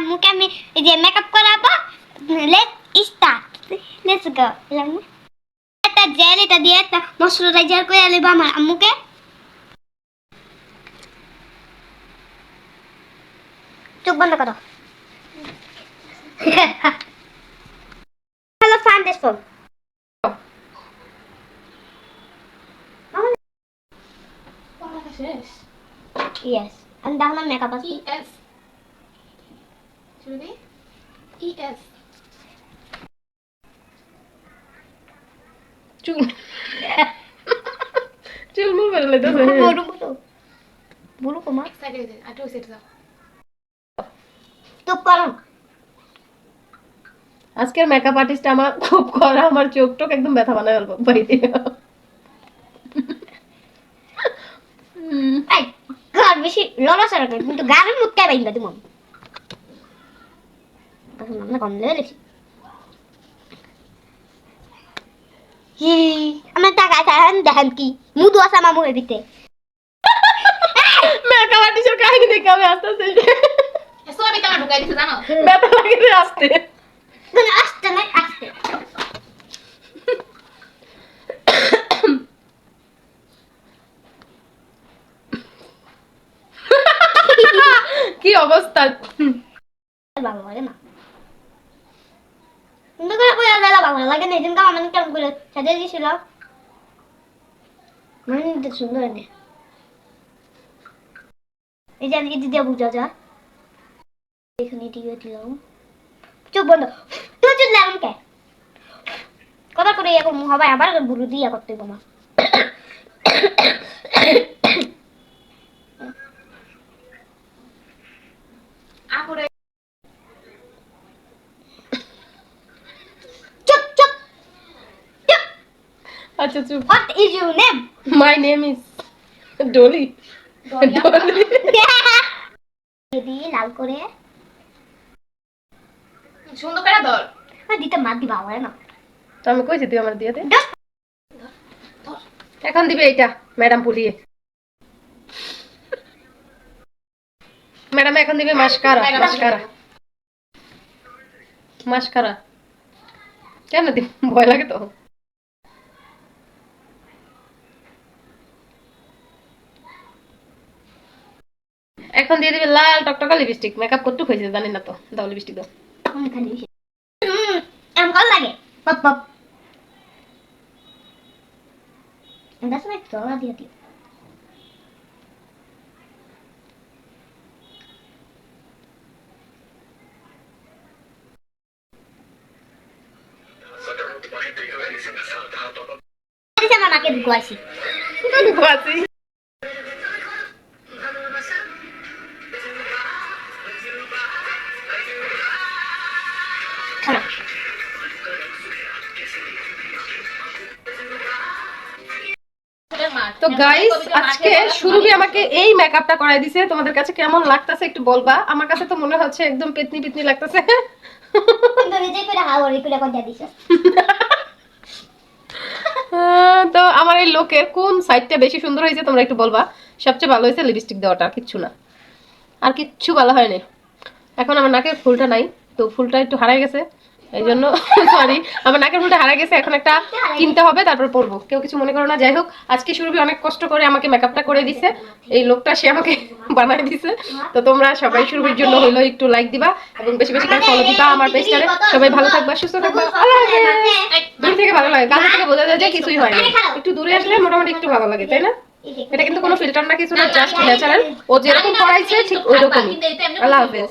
আম্মুকে আমি যে মেকআপ করাবো লেট স্টার্ট লেটস গো একটা জেল এটা দিয়ে একটা ময়শ্চারাইজার করে নেব আমার আম্মুকে চোখ বন্ধ করো হ্যালো ফাউন্ডেশন পড়ালেখা শেষ ইয়েস আমি দেখো না মেকআপ আছে ES চুল। চুল মুল বেরোলে তো বড় বড় বড় কমা এক্সাইটেড হয়ে আর সেট দাও। চুপ করো। আজকের মেকআপ আর্টিস্ট আমার খুব করা আমার চোখ টোক একদম ব্যথা বানায় এই ঘর বেশি লড়াচড়া করে কিন্তু গাড়ির মুখটা বাইন্দা তুমি তখন আমরা কম লেগে লেছি আমার টাকা চান দেখেন কি মুদু আছে আমার মুখের ভিতরে। মেকআপ আর্টিস্টের কাহিনী দেখে আমি আস্তে আস্তে সবই তোমার ঢুকাই দিছে জানো? ব্যথা লাগে রে আসতে। কিন্তু আসতে নাই আসতে। কি অবস্থা? ভালো লাগে না কিন্তু করে কই আর ভালো লাগে না এদিন কাম কেমন করে সাথে দিয়েছিল মানে সুন্দর এনে এই যে আমি দিয়ে বুঝা যায় এখানে দিয়ে দিলাম চুপ বন্ধ তুই চুপ দিলাম কে কথা করে এখন হবে আবার বুড়ো দিয়া করতে তোমার আপুরে চুপ চুপ চুপ আচ্ছা চুপ what is your name my name is Dolly Dolly দিদি লাল করে। সুন্দর করে ধর। দিতে মার দিবা আমার না। তো আমি কইছি তুই আমার দিয়ে দে ধর। এখন দিবে এইটা ম্যাডাম পুলিয়ে ম্যাডাম এখন দিবে মাস্কারা মাস্কারা। মাস্কারা। কেন দিব ভয় লাগে তো। এখন দিয়ে দিবে লাল টকটকা লিপস্টিক মেকআপ করতে হয়েছে জানি না তো? দাও লিপস্টিক দাও। এম কল লাগে। পপ পপ। Das না একটু আলাদা দিয়ে দিও। দিছে আমার তো গাইস আজকে সুরভি আমাকে এই মেকআপটা করাই দিছে। তোমাদের কাছে কেমন লাগতেছে একটু বলবা? আমার কাছে তো মনে হচ্ছে একদম পেতনি পেতনি লাগতেছে। তো আমার এই লোকের কোন সাইডটা বেশি সুন্দর হয়েছে তোমরা একটু বলবা? সবচেয়ে ভালো হয়েছে লিপস্টিক দেওয়াটা আর কিচ্ছু না। আর কিচ্ছু ভালো হয়নি। এখন আমার নাকের ফুলটা নাই তো ফুলটা একটু হারাই গেছে। এই জন্য সরি আমার নাকের ফুলটা হারাই গেছে এখন একটা কিনতে হবে তারপর পরবো। কেউ কিছু মনে করো না যাই হোক আজকে সুরভি অনেক কষ্ট করে আমাকে মেকআপটা করে দিছে। এই লোকটা সে আমাকে বানাই দিছে। তো তোমরা সবাই সুরভির জন্য একটু লাইক দিবা এবং বেশি বেশি করে ফলো দিবা আমার পেজটারে সবাই ভালো থাকবা সুস্থ থাকবা। দূর থেকে ভালো লাগে কাছে থেকে বোঝা যায় যে কিছুই হয়নি একটু দূরে আসলে মোটামুটি একটু ভালো লাগে তাই না? এটা কিন্তু কোনো ফিল্টার না কিছু না জাস্ট ন্যাচারাল ও যেরকম পড়াইছে ঠিক ওই রকমই আল্লাহ হাফেজ।